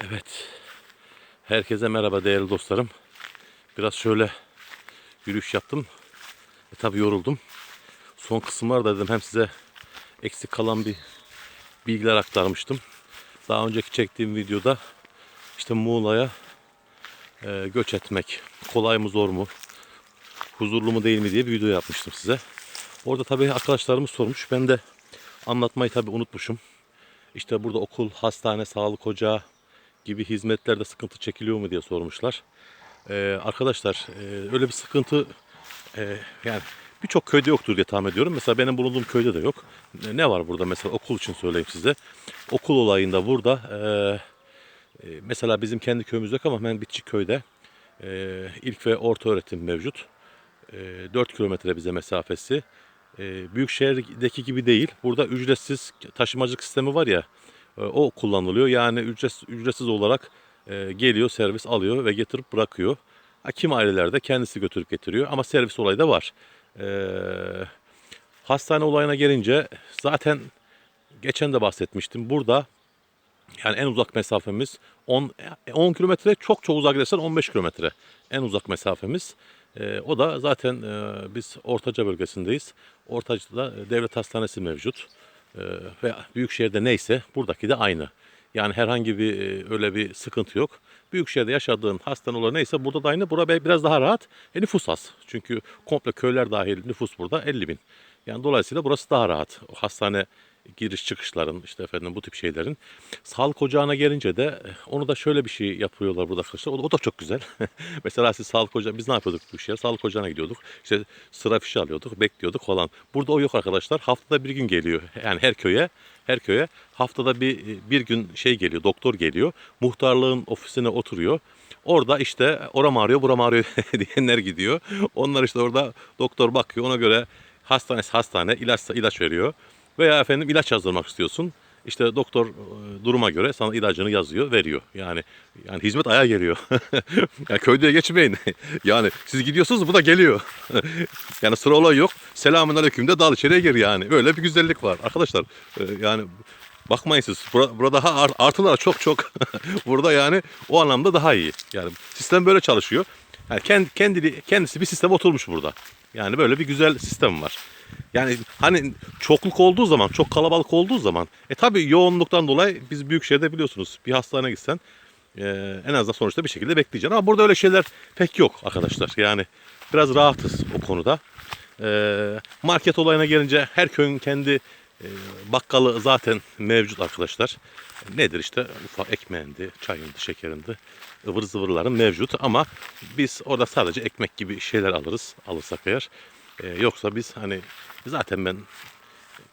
Evet. Herkese merhaba değerli dostlarım. Biraz şöyle yürüyüş yaptım. E tabi yoruldum. Son kısımlarda dedim hem size eksik kalan bir bilgiler aktarmıştım. Daha önceki çektiğim videoda işte Muğla'ya e, göç etmek kolay mı zor mu? Huzurlu mu değil mi diye bir video yapmıştım size. Orada tabii arkadaşlarımız sormuş. Ben de anlatmayı tabii unutmuşum. İşte burada okul, hastane, sağlık ocağı gibi hizmetlerde sıkıntı çekiliyor mu diye sormuşlar. Ee, arkadaşlar e, öyle bir sıkıntı e, yani birçok köyde yoktur diye tahmin ediyorum. Mesela benim bulunduğum köyde de yok. Ne- var burada mesela okul için söyleyeyim size. Okul olayında burada e, e, mesela bizim kendi köyümüz yok ama ben Bitçik köyde e, ilk ve orta öğretim mevcut. E, 4 kilometre bize mesafesi. E, büyük şehirdeki gibi değil. Burada ücretsiz taşımacılık sistemi var ya o kullanılıyor. Yani ücretsiz, ücretsiz olarak e, geliyor servis alıyor ve getirip bırakıyor. Ha, kim ailelerde kendisi götürüp getiriyor ama servis olayı da var. E, hastane olayına gelince zaten geçen de bahsetmiştim. Burada yani en uzak mesafemiz 10 10 kilometre çok çok uzak dersen 15 kilometre en uzak mesafemiz. Ee, o da zaten e, biz Ortaca bölgesindeyiz. Ortaca'da e, devlet hastanesi mevcut. Ee, ve büyükşehirde neyse buradaki de aynı. Yani herhangi bir e, öyle bir sıkıntı yok. Büyükşehirde yaşadığın hastane olur neyse burada da aynı. Burada biraz daha rahat. E, nüfus az. Çünkü komple köyler dahil nüfus burada 50 bin. Yani dolayısıyla burası daha rahat. O hastane giriş çıkışların işte efendim bu tip şeylerin. Sağlık ocağına gelince de eh, onu da şöyle bir şey yapıyorlar burada arkadaşlar. O da, o da çok güzel. Mesela siz sağlık ocağı biz ne yapıyorduk bu işe? Sağlık ocağına gidiyorduk. İşte sıra fişi alıyorduk, bekliyorduk falan. Burada o yok arkadaşlar. Haftada bir gün geliyor. Yani her köye her köye haftada bir bir gün şey geliyor, doktor geliyor. Muhtarlığın ofisine oturuyor. Orada işte oram ağrıyor, buram ağrıyor diyenler gidiyor. Onlar işte orada doktor bakıyor. Ona göre hastanesi hastane, ilaçsa ilaç veriyor. Veya efendim ilaç yazdırmak istiyorsun. İşte doktor e, duruma göre sana ilacını yazıyor, veriyor. Yani yani hizmet aya geliyor. yani köyde geçmeyin. yani siz gidiyorsunuz bu da geliyor. yani sıra olay yok. Selamun aleyküm de dal içeriye gir yani. Öyle bir güzellik var. Arkadaşlar e, yani bakmayın siz. Burada, daha art- artılar çok çok. burada yani o anlamda daha iyi. Yani sistem böyle çalışıyor. Yani kendi, kendisi bir sistem oturmuş burada. Yani böyle bir güzel sistem var. Yani hani çokluk olduğu zaman, çok kalabalık olduğu zaman, e tabi yoğunluktan dolayı biz büyük şehirde biliyorsunuz bir hastaneye gitsen e, en azından sonuçta bir şekilde bekleyeceksin. Ama burada öyle şeyler pek yok arkadaşlar. Yani biraz rahatız o konuda. E, market olayına gelince her köyün kendi bakkalı zaten mevcut arkadaşlar. Nedir işte ufak ekmeğindi, çayındı, şekerindi, ıvır zıvırların mevcut ama biz orada sadece ekmek gibi şeyler alırız alırsak eğer. E, yoksa biz hani zaten ben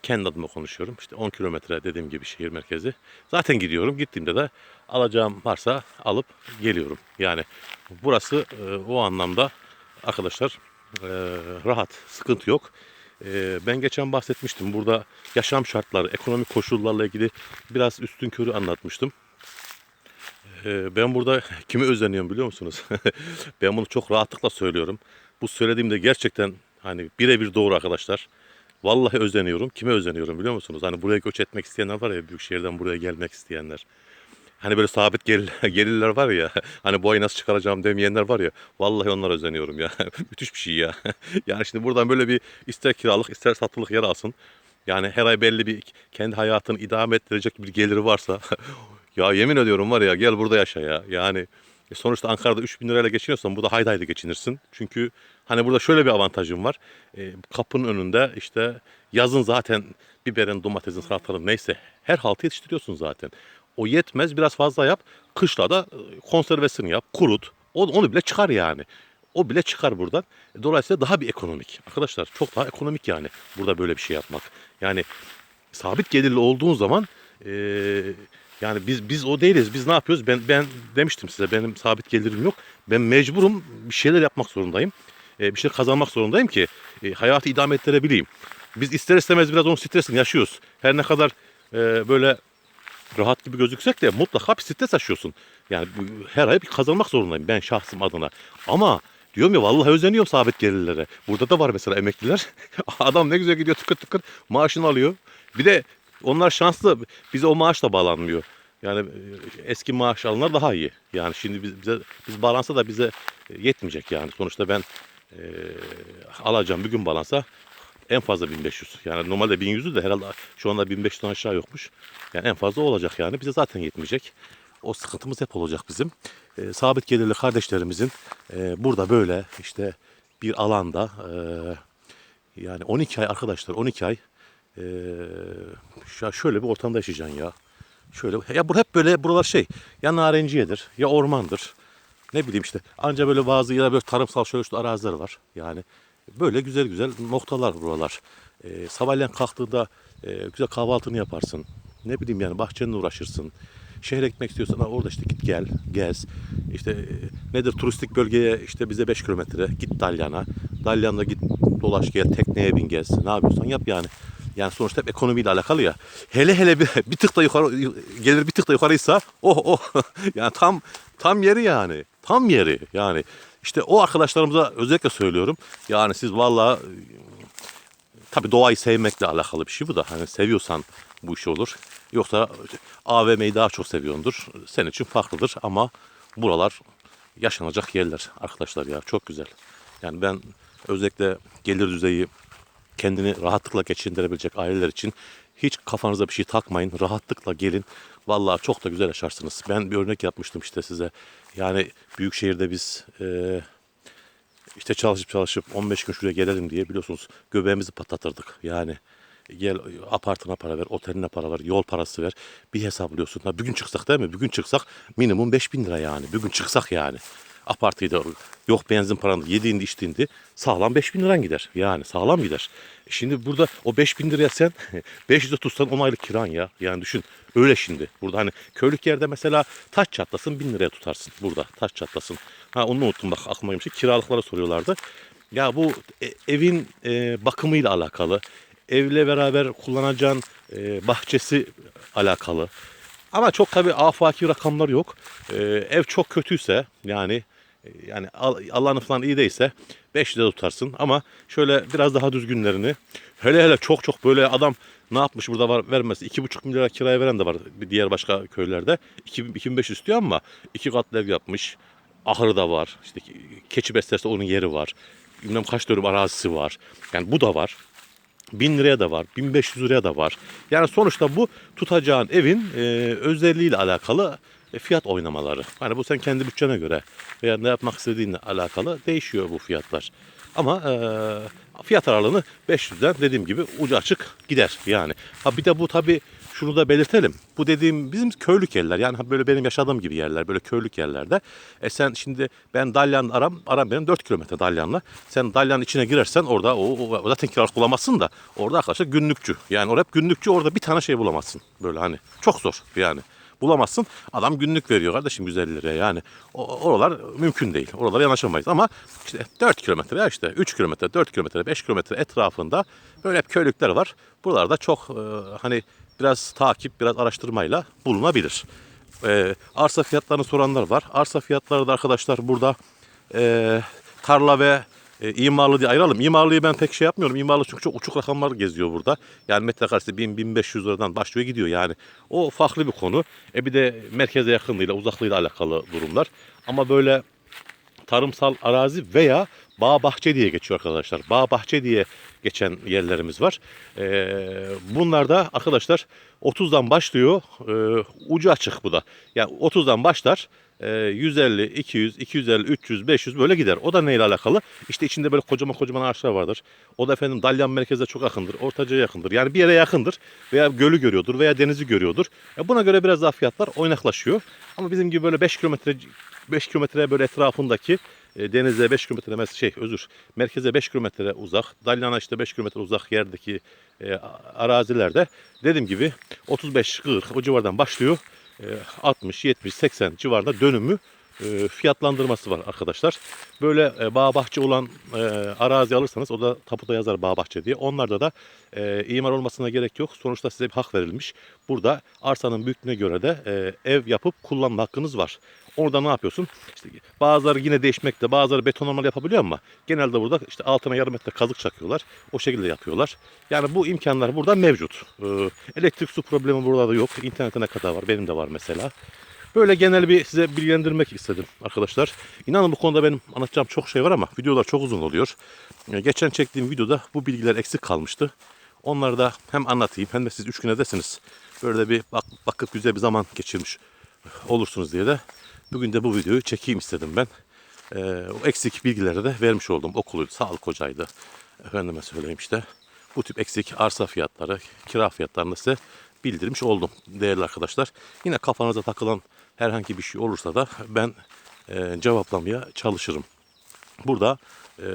kendi adıma konuşuyorum. İşte 10 kilometre dediğim gibi şehir merkezi. Zaten gidiyorum. Gittiğimde de alacağım varsa alıp geliyorum. Yani burası e, o anlamda arkadaşlar e, rahat, sıkıntı yok. E, ben geçen bahsetmiştim. Burada yaşam şartları, ekonomik koşullarla ilgili biraz üstün körü anlatmıştım. E, ben burada kimi özleniyorum biliyor musunuz? ben bunu çok rahatlıkla söylüyorum. Bu söylediğimde gerçekten hani birebir doğru arkadaşlar. Vallahi özleniyorum. Kime özleniyorum biliyor musunuz? Hani buraya göç etmek isteyenler var ya büyük şehirden buraya gelmek isteyenler. Hani böyle sabit gel gelirler var ya. Hani bu ay nasıl çıkaracağım demeyenler var ya. Vallahi onlara özleniyorum ya. Müthiş bir şey ya. yani şimdi buradan böyle bir ister kiralık ister satılık yer alsın. Yani her ay belli bir kendi hayatını idame ettirecek bir geliri varsa. ya yemin ediyorum var ya gel burada yaşa ya. Yani e sonuçta Ankara'da 3000 lirayla geçiniyorsan burada haydi geçinirsin. Çünkü hani burada şöyle bir avantajım var. E, kapının önünde işte yazın zaten biberin, domatesin, salatalığın neyse her haltı yetiştiriyorsun zaten. O yetmez biraz fazla yap. Kışla da e, konservesini yap, kurut. Onu bile çıkar yani. O bile çıkar buradan. E, Dolayısıyla daha bir ekonomik. Arkadaşlar çok daha ekonomik yani burada böyle bir şey yapmak. Yani sabit gelirli olduğun zaman e, yani biz biz o değiliz. Biz ne yapıyoruz? Ben ben demiştim size benim sabit gelirim yok. Ben mecburum bir şeyler yapmak zorundayım. E, bir şeyler kazanmak zorundayım ki e, hayatı idame ettirebileyim. Biz ister istemez biraz onun stresini yaşıyoruz. Her ne kadar e, böyle rahat gibi gözüksek de mutlaka bir stres yaşıyorsun. Yani her ay bir kazanmak zorundayım ben şahsım adına. Ama diyorum ya vallahi özeniyorum sabit gelirlere. Burada da var mesela emekliler. Adam ne güzel gidiyor tıkır tıkır maaşını alıyor. Bir de onlar şanslı. Bize o maaş da bağlanmıyor. Yani e, eski maaş alanlar daha iyi. Yani şimdi biz, bize biz balansa da bize e, yetmeyecek yani. Sonuçta ben e, alacağım bir gün balansa en fazla 1500. Yani normalde 1100'ü de herhalde şu anda 1500'den aşağı yokmuş. Yani en fazla olacak yani. Bize zaten yetmeyecek. O sıkıntımız hep olacak bizim. E, sabit gelirli kardeşlerimizin e, burada böyle işte bir alanda e, yani 12 ay arkadaşlar 12 ay e, şu- şöyle bir ortamda yaşayacaksın ya. Şöyle ya bu hep böyle buralar şey ya narenciyedir ya ormandır. Ne bileyim işte anca böyle bazı ya böyle tarımsal şöyle şu araziler var. Yani böyle güzel güzel noktalar buralar. E, sabahleyin kalktığında e, güzel kahvaltını yaparsın. Ne bileyim yani bahçenle uğraşırsın. Şehre gitmek istiyorsan orada işte git gel, gez. İşte e, nedir turistik bölgeye işte bize 5 kilometre git Dalyan'a. Dalyan'da git dolaş gel, tekneye bin gez. Ne yapıyorsan yap yani. Yani sonuçta hep ekonomiyle alakalı ya. Hele hele bir, bir tık da yukarı gelir bir tık da yukarıysa oh oh yani tam tam yeri yani. Tam yeri yani. İşte o arkadaşlarımıza özellikle söylüyorum. Yani siz vallahi Tabii doğayı sevmekle alakalı bir şey bu da. Hani seviyorsan bu iş olur. Yoksa AVM'yi daha çok seviyordur. Senin için farklıdır ama buralar yaşanacak yerler arkadaşlar ya. Çok güzel. Yani ben özellikle gelir düzeyi kendini rahatlıkla geçindirebilecek aileler için hiç kafanıza bir şey takmayın. Rahatlıkla gelin. Vallahi çok da güzel yaşarsınız. Ben bir örnek yapmıştım işte size. Yani büyük şehirde biz eee işte çalışıp çalışıp 15 gün şuraya gelelim diye biliyorsunuz göbeğimizi patlatırdık. Yani gel apartına para ver, oteline para ver, yol parası ver. Bir hesaplıyorsun. Ha, bir gün çıksak değil mi? Bir gün çıksak minimum 5000 lira yani. Bir gün çıksak yani. Apartıydı yok benzin paranı yediğinde içtiğinde sağlam 5000 liran gider. Yani sağlam gider. E Şimdi burada o 5000 liraya sen 500'e tutsan 10 aylık kiran ya. Yani düşün öyle şimdi. Burada hani köylük yerde mesela taş çatlasın 1000 liraya tutarsın. Burada taş çatlasın. Ha onu unuttum bak aklıma gelmişti. Kiralıklara soruyorlardı. Ya bu e- evin e, bakımıyla alakalı. Evle beraber kullanacağın e, bahçesi alakalı. Ama çok tabii afaki rakamlar yok. Ee, ev çok kötüyse yani e, yani Al- Allah'ın falan iyi değilse 5 lira tutarsın. Ama şöyle biraz daha düzgünlerini hele hele çok çok böyle adam ne yapmış burada var vermesi 2,5 milyara kiraya veren de var bir diğer başka köylerde. 2000 2500 istiyor ama iki katlı ev yapmış. Ahırı da var. İşte keçi beslerse onun yeri var. Bilmem kaç dönüm arazisi var. Yani bu da var. 1000 liraya da var, 1500 liraya da var. Yani sonuçta bu tutacağın evin e, özelliğiyle alakalı e, fiyat oynamaları. Hani bu sen kendi bütçene göre veya ne yapmak istediğinle alakalı değişiyor bu fiyatlar. Ama e, fiyat aralığını 500'den dediğim gibi ucu açık gider yani. Ha bir de bu tabi şunu da belirtelim. Bu dediğim bizim köylük yerler. Yani böyle benim yaşadığım gibi yerler. Böyle köylük yerlerde. E sen şimdi ben Dalyan aram, aram benim 4 kilometre Dalyan'la. Sen Dalyan'ın içine girersen orada o, o, o zaten kiralık bulamazsın da orada arkadaşlar günlükçü. Yani orada hep günlükçü orada bir tane şey bulamazsın. Böyle hani çok zor yani bulamazsın. Adam günlük veriyor kardeşim 150 liraya yani. Oralar mümkün değil. Oralara yanaşamayız ama işte 4 kilometre işte 3 kilometre, 4 kilometre, 5 kilometre etrafında böyle hep köylükler var. Buralarda çok e, hani biraz takip, biraz araştırmayla bulunabilir. E, arsa fiyatlarını soranlar var. Arsa fiyatları da arkadaşlar burada e, tarla ve e, imarlı diye ayıralım. İmarlıyı ben pek şey yapmıyorum. İmarlı çünkü çok uçuk rakamlar geziyor burada. Yani metrekaresi 1000-1500 liradan başlıyor gidiyor yani. O farklı bir konu. E bir de merkeze yakınlığıyla, uzaklığıyla alakalı durumlar. Ama böyle tarımsal arazi veya bağ bahçe diye geçiyor arkadaşlar. Bağ bahçe diye geçen yerlerimiz var. Ee, bunlar da arkadaşlar 30'dan başlıyor. Ee, ucu açık bu da. Yani 30'dan başlar. E, 150, 200, 250, 300, 500 böyle gider. O da neyle alakalı? İşte içinde böyle kocaman kocaman ağaçlar vardır. O da efendim Dalyan merkeze çok yakındır. Ortaca'ya yakındır. Yani bir yere yakındır. Veya gölü görüyordur veya denizi görüyordur. E buna göre biraz daha fiyatlar oynaklaşıyor. Ama bizim gibi böyle 5 kilometre 5 kilometre böyle etrafındaki e, denize 5 kilometre şey özür merkeze 5 kilometre uzak Dalyan'a işte 5 kilometre uzak yerdeki e, arazilerde dediğim gibi 35 40 o civardan başlıyor. E, 60 70 80 civarında dönümü e, fiyatlandırması var arkadaşlar. Böyle e, bağ bahçe olan e, arazi alırsanız o da tapuda yazar bağ bahçe diye. Onlarda da imar olmasına gerek yok. Sonuçta size bir hak verilmiş. Burada arsanın büyüklüğüne göre de ev yapıp kullanma hakkınız var. Orada ne yapıyorsun? İşte bazıları yine değişmekte, bazıları betonlamalı yapabiliyor ama genelde burada işte altına yarım metre kazık çakıyorlar. O şekilde yapıyorlar. Yani bu imkanlar burada mevcut. Ee, elektrik su problemi burada da yok. İnternete ne kadar var? Benim de var mesela. Böyle genel bir size bilgilendirmek istedim arkadaşlar. İnanın bu konuda benim anlatacağım çok şey var ama videolar çok uzun oluyor. Ee, Geçen çektiğim videoda bu bilgiler eksik kalmıştı. Onları da hem anlatayım hem de siz üç güne desiniz. Böyle de bir bak, bakıp güzel bir zaman geçirmiş olursunuz diye de bugün de bu videoyu çekeyim istedim ben. Ee, o eksik bilgileri de vermiş oldum. Okuluydu, sağlık hocaydı. Efendime söyleyeyim işte. Bu tip eksik arsa fiyatları, kira fiyatlarını size bildirmiş oldum değerli arkadaşlar. Yine kafanıza takılan herhangi bir şey olursa da ben e, cevaplamaya çalışırım. Burada e,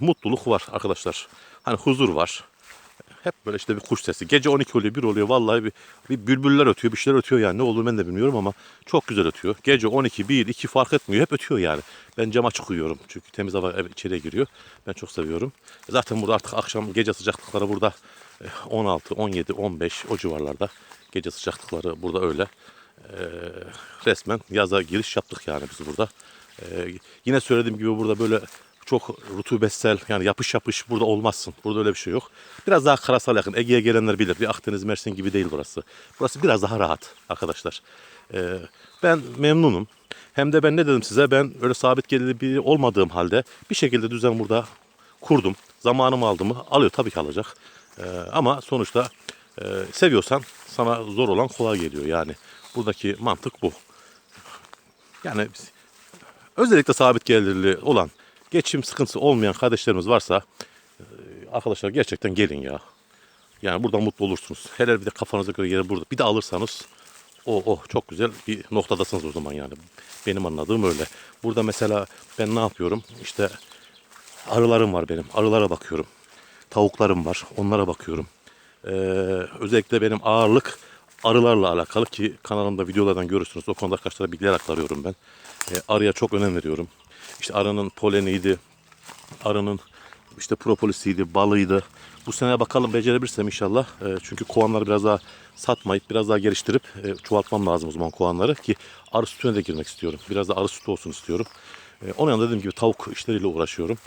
mutluluk var arkadaşlar. Hani huzur var. Hep böyle işte bir kuş sesi. Gece 12 oluyor, 1 oluyor. Vallahi bir, bir bülbüller ötüyor, bir şeyler ötüyor yani. Ne olur ben de bilmiyorum ama çok güzel ötüyor. Gece 12, 1, 2 fark etmiyor. Hep ötüyor yani. Ben cam açık uyuyorum. Çünkü temiz hava içeriye giriyor. Ben çok seviyorum. Zaten burada artık akşam gece sıcaklıkları burada e, 16, 17, 15 o civarlarda. Gece sıcaklıkları burada öyle. Ee, resmen yaza giriş yaptık yani biz burada. Ee, yine söylediğim gibi burada böyle çok rutubetsel yani yapış yapış burada olmazsın. Burada öyle bir şey yok. Biraz daha karasal yakın. Ege'ye gelenler bilir. Bir Akdeniz Mersin gibi değil burası. Burası biraz daha rahat arkadaşlar. Ee, ben memnunum. Hem de ben ne dedim size ben öyle sabit gelirli biri olmadığım halde bir şekilde düzen burada kurdum. Zamanımı aldı mı? Alıyor tabii ki alacak. Ee, ama sonuçta e, seviyorsan sana zor olan kolay geliyor yani. Buradaki mantık bu. Yani özellikle sabit gelirli olan geçim sıkıntısı olmayan kardeşlerimiz varsa e, arkadaşlar gerçekten gelin ya. Yani buradan mutlu olursunuz. Hele bir de kafanıza göre yeri burada. Bir de alırsanız o oh çok güzel bir noktadasınız o zaman yani. Benim anladığım öyle. Burada mesela ben ne yapıyorum? İşte arılarım var benim. Arılara bakıyorum. Tavuklarım var. Onlara bakıyorum. Ee, özellikle benim ağırlık arılarla alakalı ki kanalımda videolardan görürsünüz. O konuda arkadaşlara bilgiler aktarıyorum ben. Ee, arıya çok önem veriyorum. İşte arının poleniydi, arının işte propolisiydi, balıydı. Bu sene bakalım becerebilirsem inşallah. Ee, çünkü kovanları biraz daha satmayıp biraz daha geliştirip e, çoğaltmam lazım o zaman kovanları ki arı sütüne de girmek istiyorum. Biraz da arı sütü olsun istiyorum. Ee, onun yanında dediğim gibi tavuk işleriyle uğraşıyorum.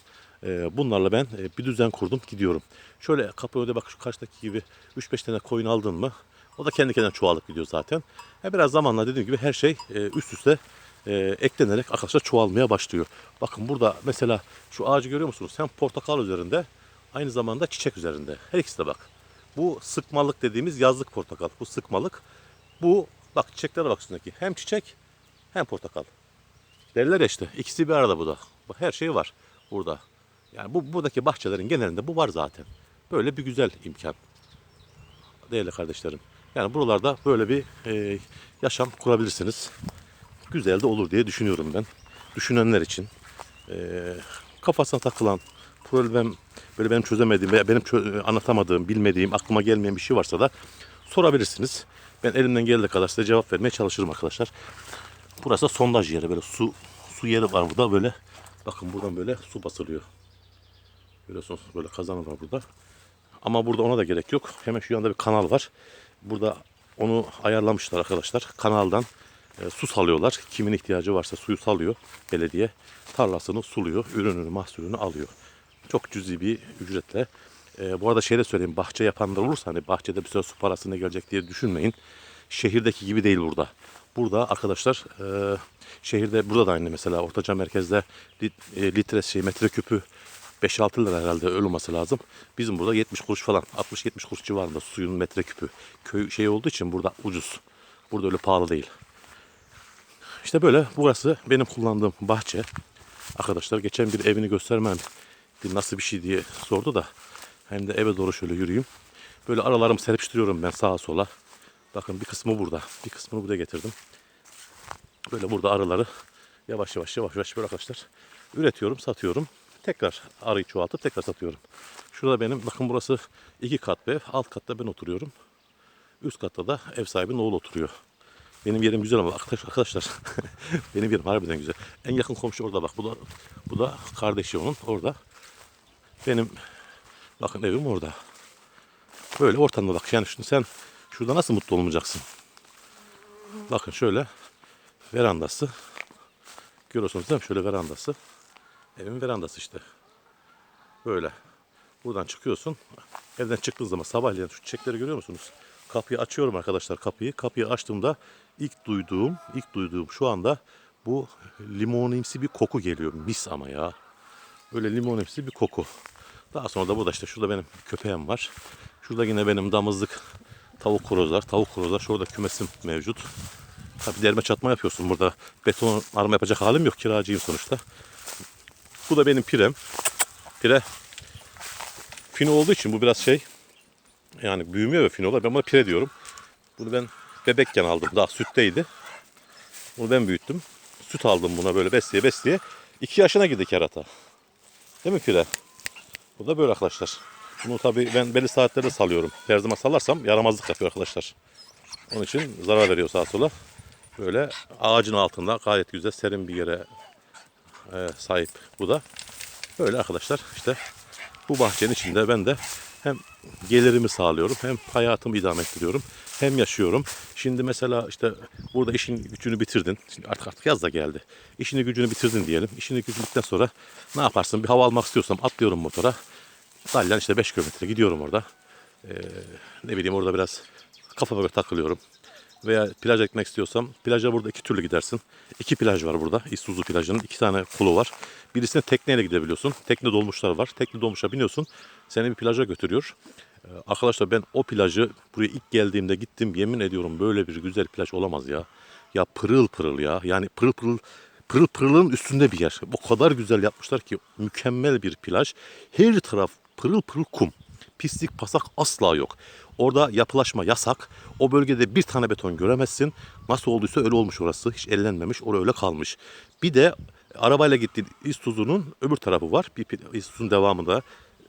Ee, bunlarla ben e, bir düzen kurdum gidiyorum. Şöyle kapı önünde bak şu karşıdaki gibi 3-5 tane koyun aldın mı o da kendi kendine çoğalıp gidiyor zaten. E, biraz zamanla dediğim gibi her şey e, üst üste e, eklenerek arkadaşlar çoğalmaya başlıyor. Bakın burada mesela şu ağacı görüyor musunuz? Hem portakal üzerinde aynı zamanda çiçek üzerinde. Her ikisi de bak. Bu sıkmalık dediğimiz yazlık portakal. Bu sıkmalık. Bu bak çiçeklere bak üstündeki. Hem çiçek hem portakal. Derler ya işte ikisi bir arada bu da. Her şey var burada. Yani bu buradaki bahçelerin genelinde bu var zaten. Böyle bir güzel imkan. Değerli kardeşlerim. Yani buralarda böyle bir e, yaşam kurabilirsiniz. Güzel de olur diye düşünüyorum ben. Düşünenler için. E, kafasına takılan problem böyle benim çözemediğim veya benim çö- anlatamadığım, bilmediğim, aklıma gelmeyen bir şey varsa da sorabilirsiniz. Ben elimden geldiği kadar size cevap vermeye çalışırım arkadaşlar. Burası da sondaj yeri böyle su su yeri var burada böyle. Bakın buradan böyle su basılıyor. Görüyorsunuz böyle kazanı var burada. Ama burada ona da gerek yok. Hemen şu yanda bir kanal var. Burada onu ayarlamışlar arkadaşlar. Kanaldan e, su salıyorlar. Kimin ihtiyacı varsa suyu salıyor belediye. Tarlasını suluyor. Ürününü, mahsulünü alıyor. Çok cüzi bir ücretle. E, bu arada şey de söyleyeyim. Bahçe yapanlar olursa hani bahçede bir süre su parası ne gelecek diye düşünmeyin. Şehirdeki gibi değil burada. Burada arkadaşlar e, şehirde burada da aynı mesela ortaca merkezde lit, e, litre şey metreküpü 5-6 lira herhalde öyle olması lazım. Bizim burada 70 kuruş falan 60-70 kuruş civarında suyun metreküpü. Köy şey olduğu için burada ucuz. Burada öyle pahalı değil. İşte böyle burası benim kullandığım bahçe. Arkadaşlar geçen bir evini göstermem nasıl bir şey diye sordu da hem de eve doğru şöyle yürüyeyim. Böyle aralarımı serpiştiriyorum ben sağa sola. Bakın bir kısmı burada. Bir kısmını buraya getirdim. Böyle burada arıları yavaş yavaş yavaş yavaş böyle arkadaşlar üretiyorum, satıyorum. Tekrar arıyı çoğaltıp tekrar satıyorum. Şurada benim bakın burası iki kat bir ev. Alt katta ben oturuyorum. Üst katta da ev sahibinin oğlu oturuyor. Benim yerim güzel ama arkadaş- arkadaşlar benim yerim harbiden güzel. En yakın komşu orada bak. Bu da bu da kardeşi onun orada. Benim bakın evim orada. Böyle ortamda bak. Yani şimdi sen şurada nasıl mutlu olmayacaksın? Bakın şöyle verandası. Görüyorsunuz değil mi? Şöyle verandası. Evin verandası işte. Böyle. Buradan çıkıyorsun. Evden çıktığın zaman sabahleyin şu çiçekleri görüyor musunuz? Kapıyı açıyorum arkadaşlar kapıyı. Kapıyı açtığımda ilk duyduğum, ilk duyduğum şu anda bu limonimsi bir koku geliyor. Mis ama ya. Böyle limonimsi bir koku. Daha sonra da burada işte şurada benim köpeğim var. Şurada yine benim damızlık tavuk korozlar. Tavuk korozlar. Şurada kümesim mevcut. Tabii derme çatma yapıyorsun burada. Beton arma yapacak halim yok. Kiracıyım sonuçta. Bu da benim pirem. Pire fino olduğu için bu biraz şey yani büyümüyor ve finolar. Ben buna pire diyorum. Bunu ben bebekken aldım. Daha sütteydi. Bunu ben büyüttüm. Süt aldım buna böyle besleye besleye. 2 yaşına girdi kerata. Değil mi pire? Bu da böyle arkadaşlar. Bunu tabii ben belli saatlerde salıyorum. Her zaman salarsam yaramazlık yapıyor arkadaşlar. Onun için zarar veriyor sağa sola. Böyle ağacın altında gayet güzel serin bir yere e, sahip bu da. Böyle arkadaşlar işte bu bahçenin içinde ben de hem gelirimi sağlıyorum hem hayatımı idame ettiriyorum hem yaşıyorum. Şimdi mesela işte burada işin gücünü bitirdin. Şimdi artık artık yaz da geldi. İşini gücünü bitirdin diyelim. İşini gücünü bittikten sonra ne yaparsın? Bir hava almak istiyorsam atlıyorum motora. Dalyan işte 5 kilometre gidiyorum orada. Ee, ne bileyim orada biraz kafama göre takılıyorum. Veya plaja gitmek istiyorsam plaja burada iki türlü gidersin. İki plaj var burada. İstuzu plajının iki tane kulu var. Birisine tekneyle gidebiliyorsun. Tekne dolmuşlar var. Tekne dolmuşa biniyorsun. Seni bir plaja götürüyor. Ee, arkadaşlar ben o plajı buraya ilk geldiğimde gittim. Yemin ediyorum böyle bir güzel plaj olamaz ya. Ya pırıl pırıl ya. Yani pırıl pırıl pırıl pırılın üstünde bir yer. O kadar güzel yapmışlar ki mükemmel bir plaj. Her taraf pırıl pırıl kum. Pislik pasak asla yok. Orada yapılaşma yasak. O bölgede bir tane beton göremezsin. Nasıl olduysa öyle olmuş orası. Hiç ellenmemiş. Orada öyle kalmış. Bir de arabayla gittiğin İstuzu'nun öbür tarafı var. Bir İstuzu'nun devamında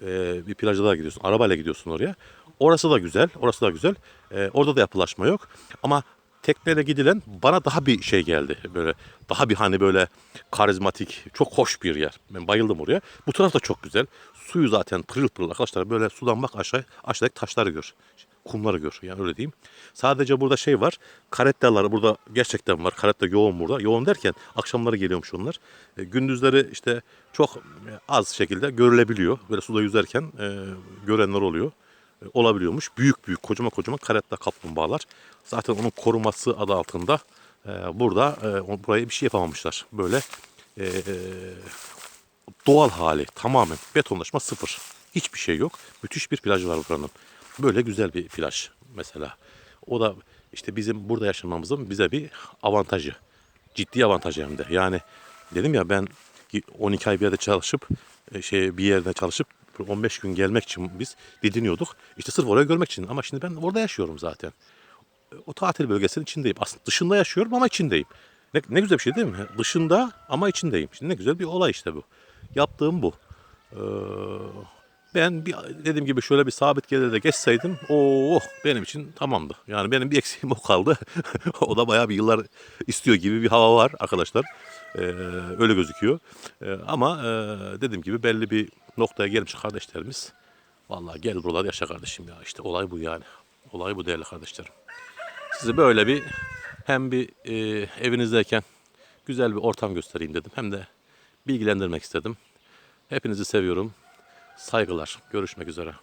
e, bir plaja daha gidiyorsun. Arabayla gidiyorsun oraya. Orası da güzel. Orası da güzel. E, orada da yapılaşma yok. Ama tekneyle gidilen bana daha bir şey geldi. Böyle daha bir hani böyle karizmatik, çok hoş bir yer. Ben bayıldım oraya. Bu taraf da çok güzel. Suyu zaten pırıl pırıl arkadaşlar. Böyle sudan bak aşağı, aşağıdaki taşları gör. Kumları gör. Yani öyle diyeyim. Sadece burada şey var. Karettalar burada gerçekten var. Karetta yoğun burada. Yoğun derken akşamları geliyormuş onlar. E, gündüzleri işte çok az şekilde görülebiliyor. Böyle suda yüzerken e, görenler oluyor olabiliyormuş. Büyük büyük kocaman kocaman karetta kaplumbağalar. Zaten onun koruması adı altında e, burada e, buraya bir şey yapamamışlar. Böyle e, doğal hali tamamen betonlaşma sıfır. Hiçbir şey yok. Müthiş bir plaj var buranın. Böyle güzel bir plaj mesela. O da işte bizim burada yaşamamızın bize bir avantajı. Ciddi avantajı hem de. Yani dedim ya ben 12 ay bir yerde çalışıp e, şey bir yerde çalışıp 15 gün gelmek için biz didiniyorduk. İşte sırf orayı görmek için. Ama şimdi ben orada yaşıyorum zaten. O tatil bölgesinin içindeyim. Aslında dışında yaşıyorum ama içindeyim. Ne, ne güzel bir şey değil mi? Dışında ama içindeyim. Şimdi ne güzel bir olay işte bu. Yaptığım bu. Ee, ben bir dediğim gibi şöyle bir sabit gelirde geçseydim oh benim için tamamdı. Yani benim bir eksiğim o kaldı. o da bayağı bir yıllar istiyor gibi bir hava var arkadaşlar. Ee, öyle gözüküyor. Ee, ama e, dediğim gibi belli bir noktaya gelmiş kardeşlerimiz. Vallahi gel buralarda yaşa kardeşim ya. İşte olay bu yani. Olay bu değerli kardeşlerim. Size böyle bir hem bir e, evinizdeyken güzel bir ortam göstereyim dedim. Hem de bilgilendirmek istedim. Hepinizi seviyorum. Saygılar. Görüşmek üzere.